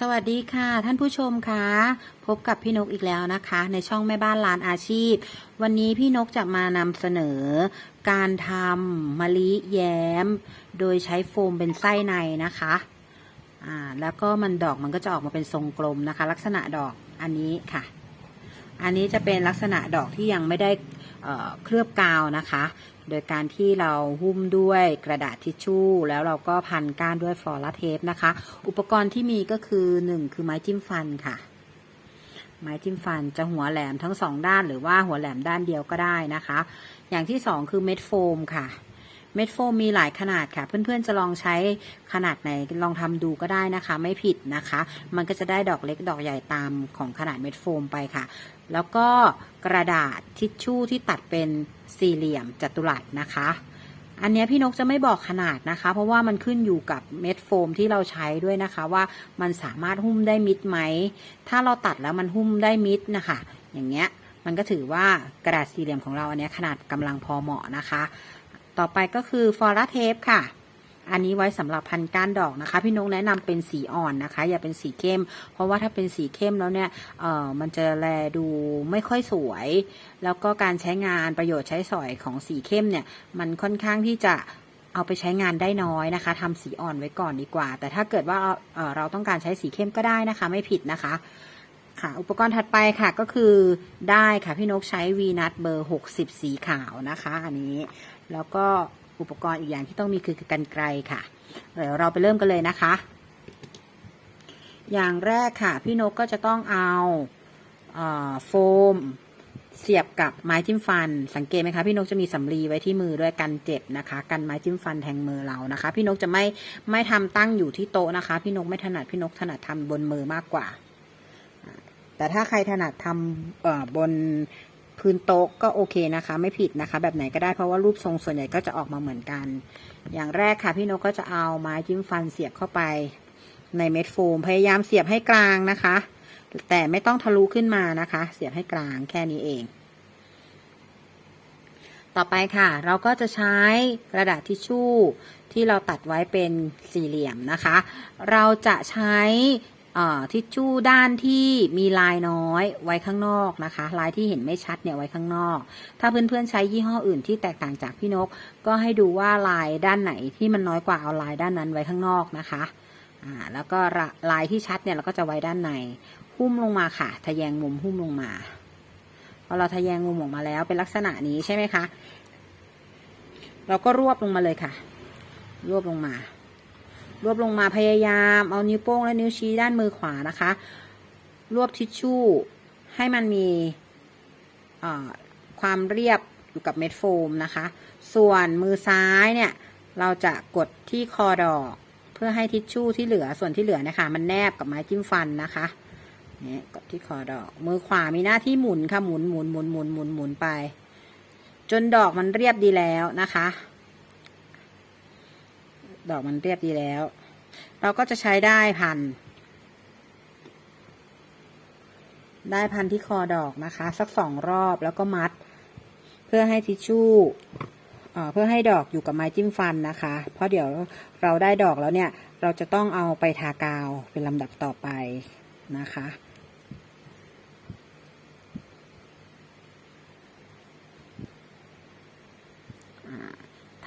สวัสดีค่ะท่านผู้ชมคะพบกับพี่นกอีกแล้วนะคะ ในช่องแม่บ้านร้านอาชีพ วันนี้พี่นกจะมานำเสนอ การทำมะลิแย้ม โดยใช้โฟมเป็นไส้ในนะคะอ่าแล้วก็มันดอกมันก็จะออกมาเป็นทรงกลมนะคะ ลักษณะดอกอันนี้ค่ะ อันนี้จะเป็นลักษณะดอกที่ยังไม่ได้ เคลือบกาวนะคะ โดยการที่เราหุ้มด้วยกระดาษทิชชู่ แล้วเราก็พันก้านด้วยฟลอร์เทปนะคะ อุปกรณ์ที่มีก็คือ 1 คือไม้จิ้มฟันค่ะ ไม้จิ้มฟันจะหัวแหลมทั้งสองด้าน หรือว่าหัวแหลมด้านเดียวก็ได้นะคะ อย่างที่ 2 คือเม็ดโฟมค่ะ เม็ดโฟมมีหลายขนาดค่ะ เพื่อนๆจะลองใช้ขนาดไหนลองทำดูก็ได้นะคะ ไม่ผิดนะคะ มันก็จะได้ดอกเล็กดอกใหญ่ตามของขนาดเม็ดโฟมไปค่ะ แล้วก็กระดาษทิชชู่ที่ตัดเป็นสี่เหลี่ยมจัตุรัสนะคะอันนี้พี่นกจะไม่บอกขนาดนะคะ เพราะว่ามันขึ้นอยู่กับเม็ดโฟมที่เราใช้ด้วยนะคะ ว่ามันสามารถหุ้มได้มิดไหม ถ้าเราตัดแล้วมันหุ้มได้มิดนะคะ อย่างเงี้ยมันก็ถือว่ากระดาษสี่เหลี่ยมของเราอันนี้ขนาดกำลังพอเหมาะนะคะ ต่อไปก็คือฟอร์เทปค่ะ อันนี้ไว้สำหรับพันก้านดอกนะคะ พี่นกแนะนำเป็นสีอ่อนนะคะ อย่าเป็นสีเข้ม เพราะว่าถ้าเป็นสีเข้มแล้วเนี่ยเอ่อมันจะแลดูไม่ค่อยสวย แล้วก็การใช้งานประโยชน์ใช้สอยของสีเข้มเนี่ย มันค่อนข้างที่จะเอาไปใช้งานได้น้อยนะคะทำสีอ่อนไว้ก่อนดีกว่า แต่ถ้าเกิดว่าเอ่อเราต้องการใช้สีเข้มก็ได้นะคะ ไม่ผิดนะคะ ค่ะ อุปกรณ์ถัดไปค่ะก็คือได้ค่ะพี่นกใช้วีนัทเบอร์ 60 สีขาวนะคะ อันนี้ แล้วก็อุปกรณ์อีกอย่างที่ต้องมีคือกันไกรค่ะเดี๋ยวเราไปเริ่มกันเลยนะคะ อย่างแรกค่ะ พี่นกก็จะต้องเอาโฟมเสียบกับไม้จิ้มฟัน สังเกตไหมคะพี่นกจะมีสำลีไว้ที่มือด้วยกันเจ็บนะคะ กันไม้จิ้มฟันแทงมือเรานะคะ พี่นกจะไม่ไม่ทำตั้งอยู่ที่โต๊ะนะคะ พี่นกไม่ถนัดพี่นกถนัดทำบนมือมากกว่า แต่ถ้าใครถนัดทำบนพื้นโต๊ะก็โอเคนะคะ ไม่ผิดนะคะ แบบไหนก็ได้เพราะว่ารูปทรงส่วนใหญ่ก็จะออกมาเหมือนกัน อย่างแรกค่ะพี่นกก็จะเอาไม้จิ้มฟันเสียบเข้าไปในเม็ดโฟม พยายามเสียบให้กลางนะคะ แต่ไม่ต้องทะลุขึ้นมานะคะ เสียบให้กลางแค่นี้เอง ต่อไปค่ะ เราก็จะใช้กระดาษทิชชู่ที่เราตัดไว้เป็นสี่เหลี่ยมนะคะ เราจะใช้ ทิชชู่ด้านที่มีลายน้อยไว้ข้างนอกนะคะ ลายที่เห็นไม่ชัดเนี่ยไว้ข้างนอก ถ้าเพื่อนๆใช้ยี่ห้ออื่นที่แตกต่างจากพี่นก ก็ให้ดูว่าลายด้านไหนที่มันน้อยกว่าเอาลายด้านนั้นไว้ข้างนอกนะคะอ่าแล้วก็ลายที่ชัดเนี่ยเราก็จะไว้ด้านในหุ้มลงมาค่ะ ทะแยงมุมหุ้มลงมาพอเราทะแยงมุมออกมาแล้วเป็นลักษณะนี้ใช่ไหมคะ เราก็รวบลงมาเลยค่ะ รวบลงมา รวบลงมาพยายามเอานิ้วโป้งและนิ้วชี้ด้านมือขวานะคะ รวบทิชชู่ให้มันมีความเรียบอยู่กับเม็ดโฟมนะคะ ส่วนมือซ้ายเนี่ยเราจะกดที่คอดอกเพื่อให้ทิชชู่ที่เหลือส่วนที่เหลือนะคะมันแนบกับไม้จิ้มฟันนะคะเนี่ยกดที่คอดอก มือขวามีหน้าที่หมุนค่ะหมุนหมุนหมุนหมุนหมุนหมุนไป จนดอกมันเรียบดีแล้วนะคะ ดอกมันเรียบดีแล้ว เราก็จะใช้ได้พัน ได้พันที่คอดอกนะคะ สักสองรอบแล้วก็มัด เพื่อให้ทิชชู่เพื่อให้ดอกอยู่กับไม้จิ้มฟันนะคะ เพราะเดี๋ยวเราได้ดอกแล้วเนี่ย เราจะต้องเอาไปทากาวเป็นลำดับต่อไปนะคะ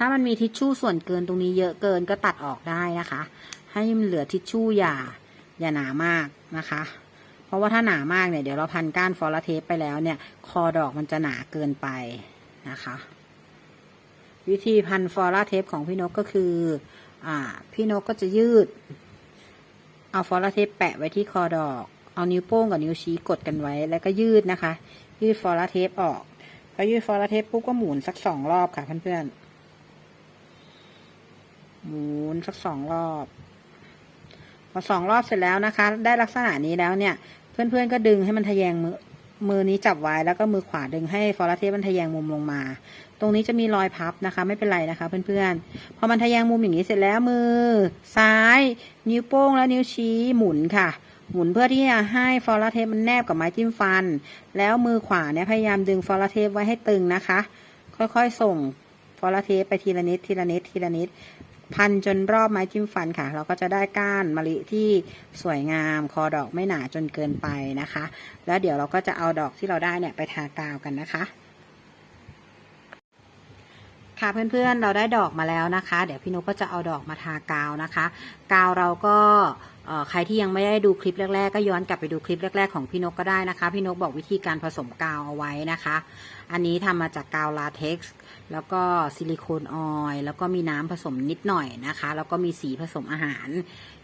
ถ้ามันมีทิชชู่ส่วนเกินตรงนี้เยอะเกินก็ตัดออกได้นะคะ ให้มันเหลือทิชชู่อย่าอย่าหนามากนะคะ เพราะว่าถ้าหนามากเนี่ยเดี๋ยวเราพันก้านฟอร์เทปไปแล้วเนี่ย คอดอกมันจะหนาเกินไปนะคะ วิธีพันฟอร์เทปของพี่นกก็คืออ่าพี่นกก็จะยืด เอาฟอร์เทปแปะไว้ที่คอดอก เอานิ้วโป้งกับนิ้วชี้กดกันไว้แล้วก็ยืดนะคะ ยืดฟอร์เทปออกพอยืดฟอร์เทปปุ๊บก็หมุนสักสองรอบค่ะเพื่อนๆ หมุนสักสองรอบ พอสองรอบเสร็จแล้วนะคะ ได้ลักษณะนี้แล้วเนี่ย เพื่อนๆก็ดึงให้มันทะแยงมือมือนี้จับไว้แล้วก็มือขวาดึงให้ฟอร์เทปมันทะแยงมุมลงมา ตรงนี้จะมีรอยพับนะคะ ไม่เป็นไรนะคะ เพื่อนๆ พอมันทะแยงมุมอย่างนี้เสร็จแล้วมือ ซ้าย นิ้วโป้งและนิ้วชี้หมุนค่ะ หมุนเพื่อที่จะให้ฟอร์เทปมันแนบกับไม้จิ้มฟัน แล้วมือขวาเนี่ยพยายามดึงฟอร์เทปไว้ให้ตึงนะคะ ค่อยๆส่งฟอร์เทปไปทีละนิดทีละนิดทีละนิด พันจนรอบไม้จิ้มฟันค่ะ เราก็จะได้ก้านมะลิที่สวยงามคอดอกไม่หนาจนเกินไปนะคะ แล้วเดี๋ยวเราก็จะเอาดอกที่เราได้เนี่ยไปทากาวกันนะคะ ค่ะเพื่อนๆเราได้ดอกมาแล้วนะคะ เดี๋ยวพี่นกก็จะเอาดอกมาทากาวนะคะ กาวเราก็ใครที่ยังไม่ได้ดูคลิปแรก ๆ ก็ย้อนกลับไปดูคลิปแรก ๆ ของพี่นกก็ได้นะคะ พี่นกบอกวิธีการผสมกาวเอาไว้นะคะ อันนี้ทำมาจากกาวลาเท็กซ์แล้วก็ซิลิโคนออยล์แล้วก็มีน้ำผสมนิดหน่อยนะคะ แล้วก็มีสีผสมอาหาร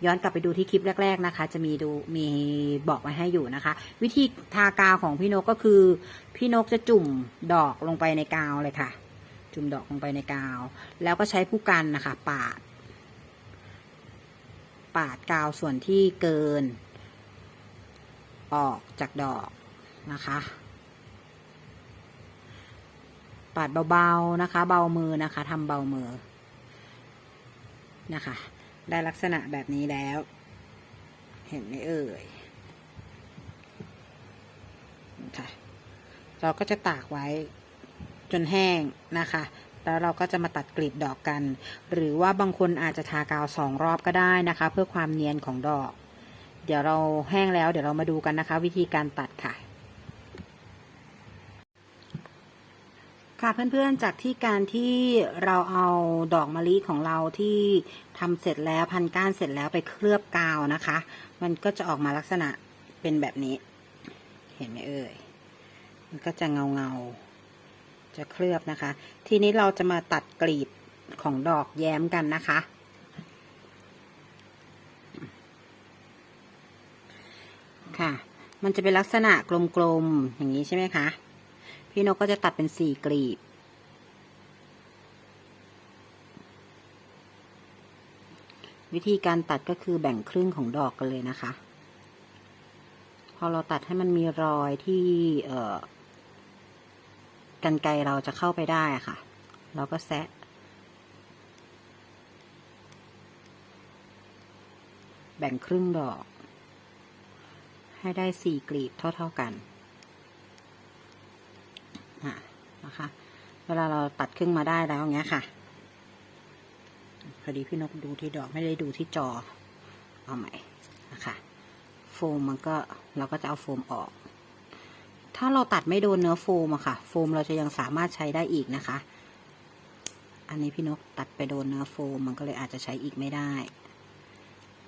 ย้อนกลับไปดูที่คลิปแรก ๆนะคะ จะมีดูมีบอกไว้ให้อยู่นะคะ วิธีทากาวของพี่นกก็คือ พี่นกจะจุ่มดอกลงไปในกาวเลยค่ะ จุ่มดอกลงไปในกาว แล้วก็ใช้ผู้กันนะคะ ปาด ปาดกาวส่วนที่เกิน ออกจากดอกนะคะ ปาดเบาๆนะคะ เบามือนะคะทำเบามือนะคะ ได้ลักษณะแบบนี้แล้ว เห็นไหมเอ่ยค่ะเราก็จะตากไว้ จนแห้งนะคะ แล้วเราก็จะมาตัดกลีบดอกกัน หรือว่าบางคนอาจจะทากาวสองรอบก็ได้นะคะ เพื่อความเนียนของดอก เดี๋ยวเราแห้งแล้วเดี๋ยวเรามาดูกันนะคะ วิธีการตัดค่ะค่ะเพื่อนๆจากที่การที่เราเอาดอกมะลิของเราที่ทำเสร็จแล้วพันก้านเสร็จแล้วไปเคลือบกาวนะคะ มันก็จะออกมาลักษณะเป็นแบบนี้ เห็นไหมเอ่ยมันก็จะเงาเงา จะเคลือบนะคะ ทีนี้เราจะมาตัดกลีบของดอกแย้มกันนะคะ ค่ะ มันจะเป็นลักษณะกลมๆอย่างนี้ใช่ไหมคะ พี่นกก็จะตัดเป็นสี่กลีบ วิธีการตัดก็คือแบ่งครึ่งของดอกกันเลยนะคะ พอเราตัดให้มันมีรอยที่ เอ่อ กันไกรเราจะเข้าไปได้ค่ะ เราก็แซะ แบ่งครึ่งดอก ให้ได้สี่กลีบเท่า ๆกันะนะคะ เวลาเราตัดครึ่งมาได้แล้วอย่างเงี้ยค่ะ พอดีพี่นกดูที่ดอกไม่ได้ดูที่จอ เอาใหม่นะคะ โฟมมันก็เราก็จะเอาโฟมออก ถ้าเราตัดไม่โดนเนื้อโฟมอะค่ะ โฟมเราจะยังสามารถใช้ได้อีกนะคะ อันนี้พี่นกตัดไปโดนเนื้อโฟมมันก็เลยอาจจะใช้อีกไม่ได้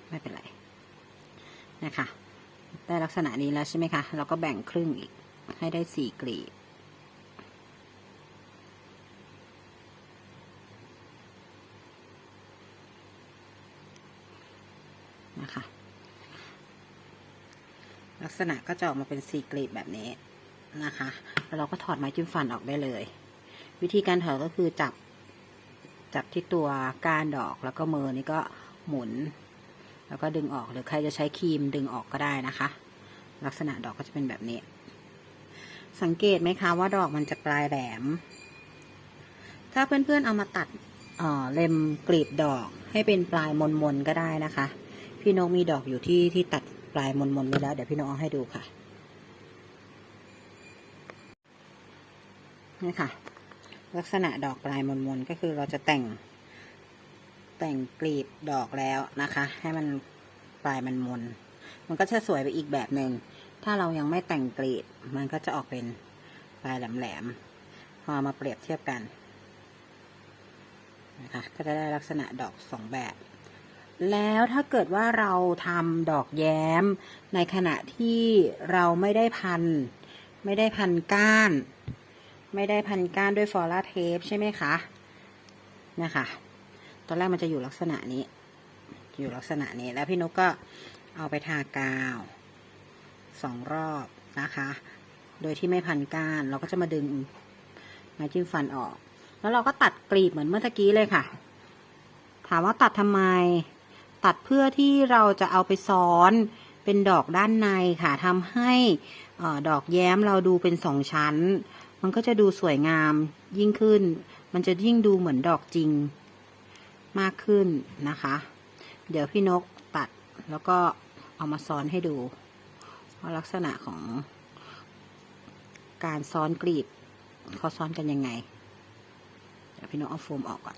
ไม่เป็นไรนะคะ ได้ลักษณะนี้แล้วใช่ไหมคะ เราก็แบ่งครึ่งอีกให้ได้สี่กลีบนะคะ ลักษณะก็จะออกมาเป็นสี่กลีบแบบนี้ นะคะแล้วเราก็ถอดไม้จิ้มฟันออกได้เลย วิธีการถอดก็คือจับจับที่ตัวก้านดอกแล้วก็มือนี่ก็หมุน แล้วก็ดึงออกหรือใครจะใช้ครีมดึงออกก็ได้นะคะ ลักษณะดอกก็จะเป็นแบบนี้ สังเกตไหมคะว่าดอกมันจะปลายแหลม ถ้าเพื่อนๆเอามาตัดเเล็มกลีบดอกให้เป็นปลายมนๆก็ได้นะคะ พี่นกมีดอกอยู่ที่ที่ตัดปลายมนๆไว้แล้วเดี๋ยวพี่นกเอาให้ดูค่ะ นี่ค่ะ ลักษณะดอกปลายมนๆก็คือเราจะแต่ง แต่งกลีบดอกแล้วนะคะ ให้มันปลายมันมน มันก็จะสวยไปอีกแบบหนึ่งถ้าเรายังไม่แต่งกลีบมันก็จะออกเป็นปลายแหลมๆพอมาเปรียบเทียบกันนะคะก็จะได้ลักษณะดอกสองแบบ แล้วถ้าเกิดว่าเราทำดอกแย้ม ในขณะที่เราไม่ได้พัน ไม่ได้พันก้าน ไม่ได้พันก้านด้วยฟอร่าเทปใช่ไหมคะนะคะตอนแรกมันจะอยู่ลักษณะนี้ อยู่ลักษณะนี้แล้วพี่นกก็เอาไปทากาวสองรอบนะคะ โดยที่ไม่พันก้านเราก็จะมาดึงไม้จิ้มฟันออก แล้วเราก็ตัดกลีบเหมือนเมื่อกี้เลยค่ะ ถามว่าตัดทำไม ตัดเพื่อที่เราจะเอาไปซ้อนเป็นดอกด้านในค่ะทำให้ดอกแย้มเราดูเป็นสองชั้น มันก็จะดูสวยงามยิ่งขึ้น มันจะยิ่งดูเหมือนดอกจริงมากขึ้นนะคะ เดี๋ยวพี่นกตัดแล้วก็เอามาซ้อนให้ดูว่าลักษณะของการซ้อนกลีบเขาซ้อนกันยังไง เดี๋ยวพี่นกเอาโฟมออกก่อน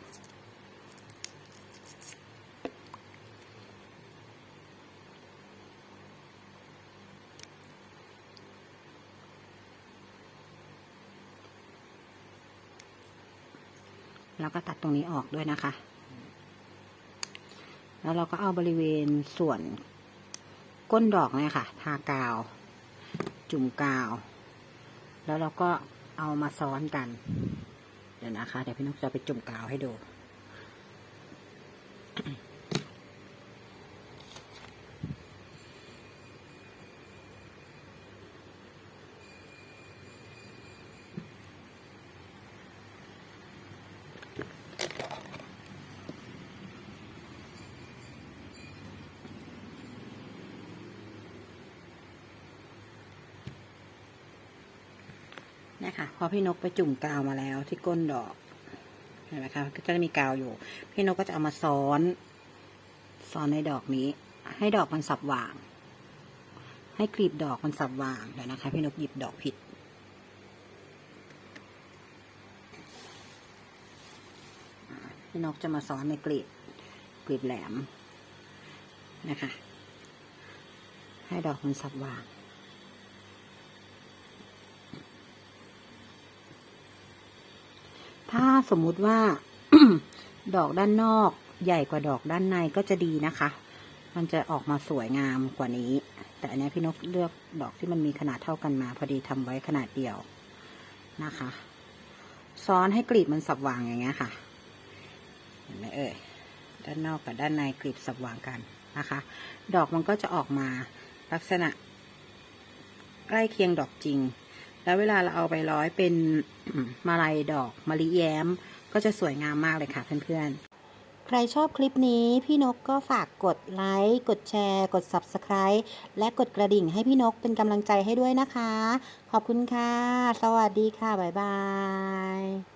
แล้วก็ตัดตรงนี้ออกด้วยนะคะ แล้วเราก็เอาบริเวณส่วนก้นดอกเนี่ยค่ะ ทากาว จุ่มกาว แล้วเราก็เอามาซ้อนกัน เดี๋ยวนะคะ เดี๋ยวพี่นกจะไปจุ่มกาวให้ดู นี่ยค่ะพอพี่นกไปจุ่มกาวมาแล้วที่ก้นดอกเห็นไหมคะก็จะมีกาวอยู่ พี่นกก็จะเอามาซ้อนซ้อนในดอกนี้ ให้ดอกมันสับหว่าง ให้กลีบดอกมันสับหว่างเดี๋ยวนะคะ พี่นกหยิบดอกผิดพี่นกจะมาซ้อนในกลีบกลีบแหลมนะคะ ให้ดอกมันสับหว่าง ถ้าสมมุติว่าดอกด้านนอกใหญ่กว่าดอกด้านในก็จะดีนะคะ มันจะออกมาสวยงามกว่านี้ แต่อันนี้พี่นกเลือกดอกที่มันมีขนาดเท่ากันมา พอดีทำไว้ขนาดเดียวนะคะ ซ้อนให้กลีบมันสับวางอย่างเงี้ยค่ะ เห็นไหมเอ่ย ด้านนอกกับด้านในกลีบสับวางกันนะคะ ดอกมันก็จะออกมาลักษณะใกล้เคียงดอกจริง แล้วเวลาเราเอาไปร้อยเป็นมาลัยดอกมะลิแย้ม ก็จะสวยงามมากเลยค่ะเพื่อนๆ ใครชอบคลิปนี้พี่นกก็ฝากกดไลค์ กดแชร์ กด Subscribe และกดกระดิ่งให้พี่นกเป็นกำลังใจให้ด้วยนะคะ ขอบคุณค่ะ สวัสดีค่ะ บ๊ายบาย